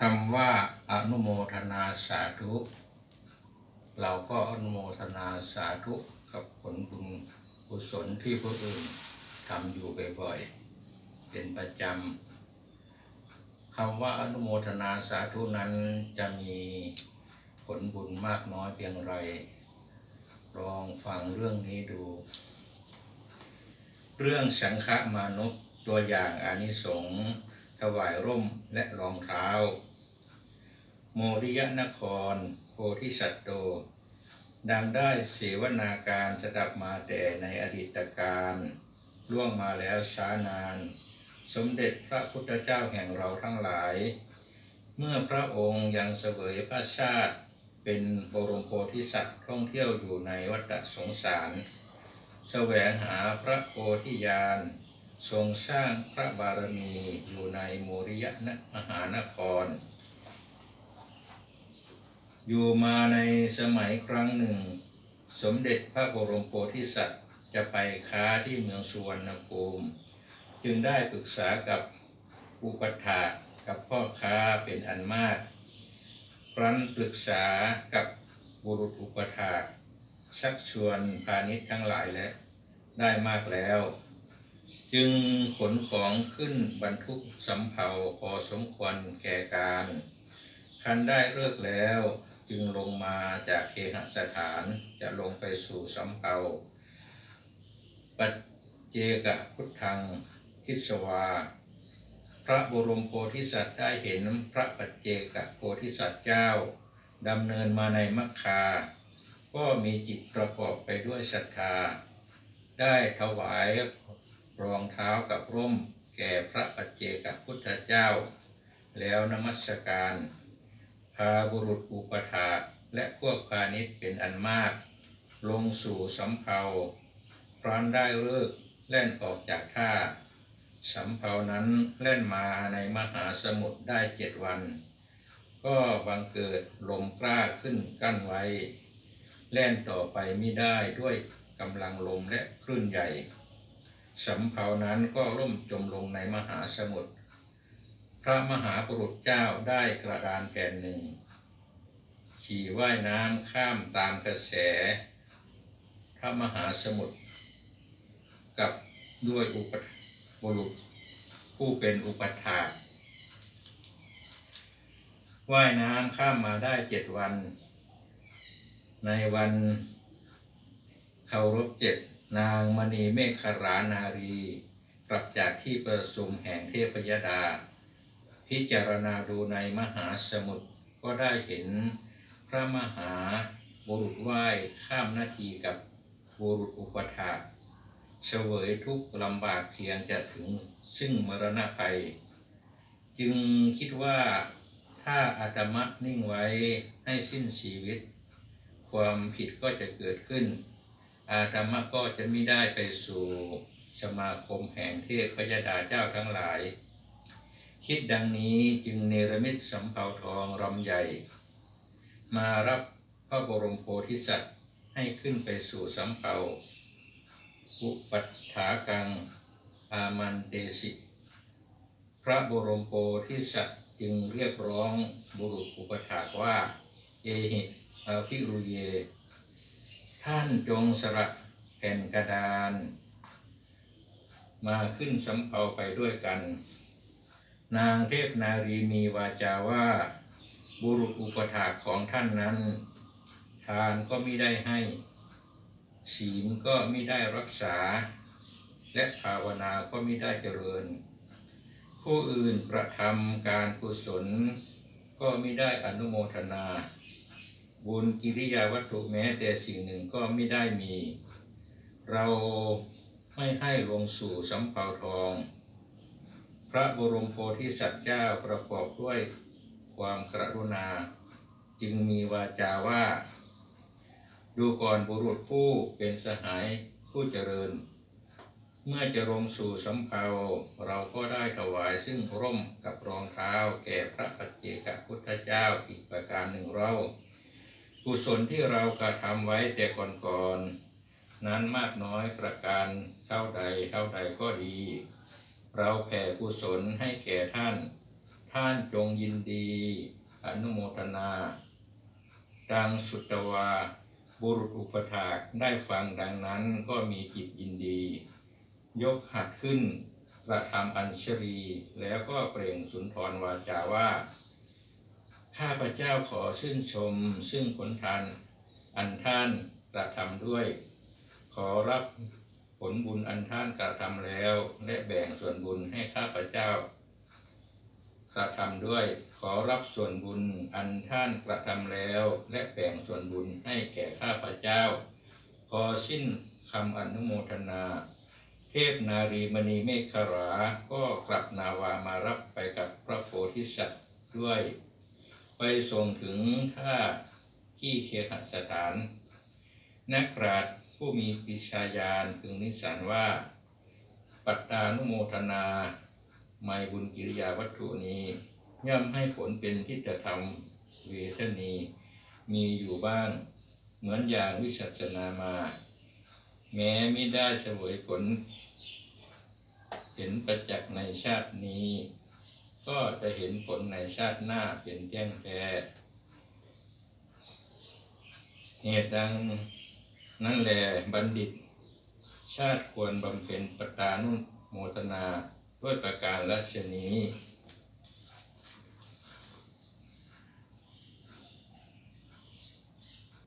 คำว่าอนุโมทนาสาธุ เราก็อนุโมทนาสาธุกับผลบุญกุศลที่ผู้อื่นทำอยู่บ่อยๆ เป็นประจำคำว่าอนุโมทนาสาธุนั้นจะมีผลบุญมากน้อยเพียงไร ลองฟังเรื่องนี้ดู เรื่องสังฆมนุษย์ตัวอย่างอานิสงส์ วายร่มและรองเท้า โมริยนคร โพธิสัตโต ดังได้เสวนาการสดับมาแต่ในอดีตการล่วงมาแล้วช้านาน สมเด็จพระพุทธเจ้าแห่งเราทั้งหลาย เมื่อพระองค์ยังเสวยพระชาติเป็นบรมโพธิสัตว์ท่องเที่ยวอยู่ในวัฏสงสาร แสวงหาพระโพธิญาณ ทรงสร้างพระบารมีอยู่ในโมริยนมหานคร อยู่มาในสมัยครั้งหนึ่ง สมเด็จพระบรมโพธิสัตว์จะไปค้าที่เมืองสุวรรณภูมิ จึงได้ปรึกษากับอุปถากับพ่อค้าเป็นอันมากครั้นปรึกษากับบุรุษอุปถาชักชวนพาณิชย์ทั้งหลายและได้มากแล้ว จึงขนของขึ้นบรรทุกสำเภาพอสมควรแก่การ คันได้เลิกแล้วจึงลงมาจากเคหสถานจะลงไปสู่สำเภาปัจเจกพุทธังคิสวา พระบรมโพธิสัตว์ได้เห็นพระปัจเจกโพธิสัตว์เจ้าดำเนินมาในมัคคา ก็มีจิตประกอบไปด้วยศรัทธา ได้ถวาย รองเท้ากับร่มแก่พระปัจเจกพุทธเจ้า แล้วนมัสการ พาบุรุษอุปถาและพวกพาณิชย์เป็นอันมาก ลงสู่สำเภาครั้นได้เลิกแล่นออกจากท่าสำเภานั้นแล่นมาในมหาสมุทรได้เจ็ดวัน ก็บังเกิดลมกล้าขึ้นกั้นไว้ แล่นต่อไปไม่ได้ด้วยกำลังลมและคลื่นใหญ่ สำเภานั้นก็ล่มจมลงในมหาสมุทร พระมหาบุรุษเจ้าได้กระดานแผ่นหนึ่ง ขี่ว่ายน้ำข้ามตามกระแส พระมหาสมุทร กับด้วยอุปบุรุษผู้เป็นอุปถาว่ายน้ำข้ามมาได้เจ็ดวัน ในวันเคารพเจ็ด นางมณีเมฆขรานารี กลับจากที่ประชุมแห่งเทพยดา พิจารณาดูในมหาสมุทรก็ได้เห็นพระมหาบุรุษไหว้ข้ามนาทีกับบุรุษอุปถาเสวยทุกลำบากเพียงจะถึงซึ่งมรณะภัย จึงคิดว่าถ้าอาตมะนิ่งไว้ให้สิ้นชีวิต ความผิดก็จะเกิดขึ้น อาตมะก็จะไม่ได้ไปสู่สมาคมแห่งเทพยดาเจ้าทั้งหลาย คิดดังนี้จึงเนรมิตสำเภาทองรำใหญ่ มารับพระบรมโพธิสัตว์ให้ขึ้นไปสู่สำเภาอุปัฏฐากังอามันเตสิพระบรมโพธิสัตว์จึงเรียกร้องบุรุษอุปถากว่า เอหิอภิรุเย ท่านจงสละแผ่นกระดาน มาขึ้นสำเภาไปด้วยกัน นางเทพนารีมีวาจาว่า บุรุษอุปถากของท่านนั้น ทานก็ไม่ได้ให้ ศีลก็ไม่ได้รักษา และภาวนาก็ไม่ได้เจริญ ผู้อื่นกระทำการกุศลก็ไม่ได้อนุโมทนา บุญกิริยาวัตถุแม้แต่สิ่งหนึ่งก็ไม่ได้มี เราไม่ให้ลงสู่สำเภาทอง พระบรมโพธิสัตว์เจ้าประกอบด้วยความกรุณา จึงมีวาจาว่า ดูก่อนบุรุษผู้เป็นสหายผู้เจริญ เมื่อจะลงสู่สำเภาเราก็ได้ถวายซึ่งร่มกับรองเท้าแก่พระปัจเจกพุทธเจ้าอีกประการหนึ่งเรา กุศลที่เรากระทำไว้แต่ก่อนๆนั้นมากน้อยประการเท่าใดเท่าใดก็ดี เราแผ่กุศลให้แก่ท่านทท่านจงยินดี อนุโมทนา ดังสุตวา บุรุษอุปถากได้ฟังดังนั้นก็มีจิตยินดี ยกหัดขึ้นกระทำอัญชรีแล้วก็เปล่งสุนทรวาจาว่า ข้าพเจ้าขอชื่นชม ซึ่งผลทานอันท่านกระทำด้วย ขอรับผลบุญอันท่านกระทำแล้ว และแบ่งส่วนบุญให้ข้าพเจ้ากระทำด้วย ขอรับส่วนบุญอันท่านกระทำแล้ว และแบ่งส่วนบุญให้แก่ข้าพเจ้า พอสิ้นคำอนุโมทนา เทพนารีมณีเมฆขรา ก็กลับนาวามารับไปกับพระโพธิสัตว์ด้วย ไปส่งถึงท่าที่เคหสถาน นักปราชญ์ผู้มีปิชาญาณพึงนิสสันว่า ปัตตานุโมทนาไมบุญกิริยาวัตถุนี้ ย่อมให้ผลเป็นทิฏฐธรรมเวทนีมีอยู่บ้าง เหมือนอย่างวิสัชนามา แม้ไม่ได้เสวยผล เห็นประจักษ์ในชาตินี้ ก็จะเห็นผลในชาติหน้าเป็นแจ้งแท้เหตุดังนั่นแหลบัณฑิต ชาติควรบำเพ็ญปตานุโมทนาด้วยประการรัชนี้